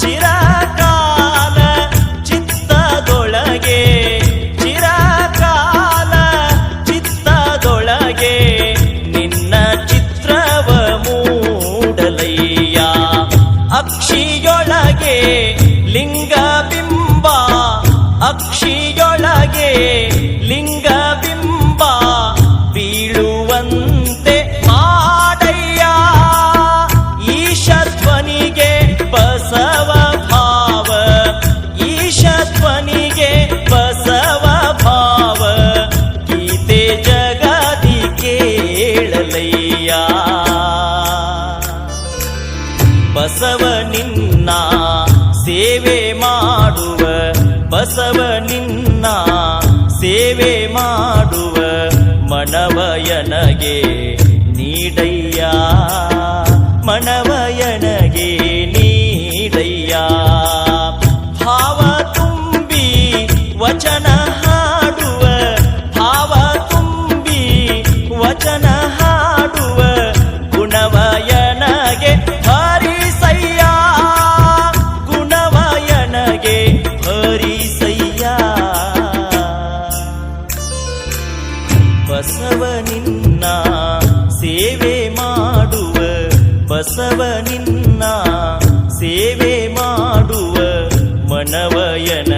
ಚಿರಕಾಲ ಚಿತ್ತದೊಳಗೆ ಚಿರಕಾಲ ಚಿತ್ತದೊಳಗೆ ನಿನ್ನ ಚಿತ್ರವ ಮೂಡಲಯ್ಯ. ಅಕ್ಷಿಯೊಳಗೆ ಲಿಂಗಬಿಂಬ ಅಕ್ಷಿಯೊಳಗೆ ಲಿಂಗಬಿಂಬ ಬಸವ ನಿನ್ನ ಸೇವೆ ಮಾಡುವ ಬಸವ ನಿನ್ನ ಸೇವೆ ಮಾಡುವ ಮನವಯನಗೆ ನೀಡಯ್ಯ ಮನವಯನಗೆ ಬಸವ ನಿನ್ನ ಸೇವೆ ಮಾಡುವ ಬಸವ ನಿನ್ನ ಸೇವೆ ಮಾಡುವ ಮನವಯನ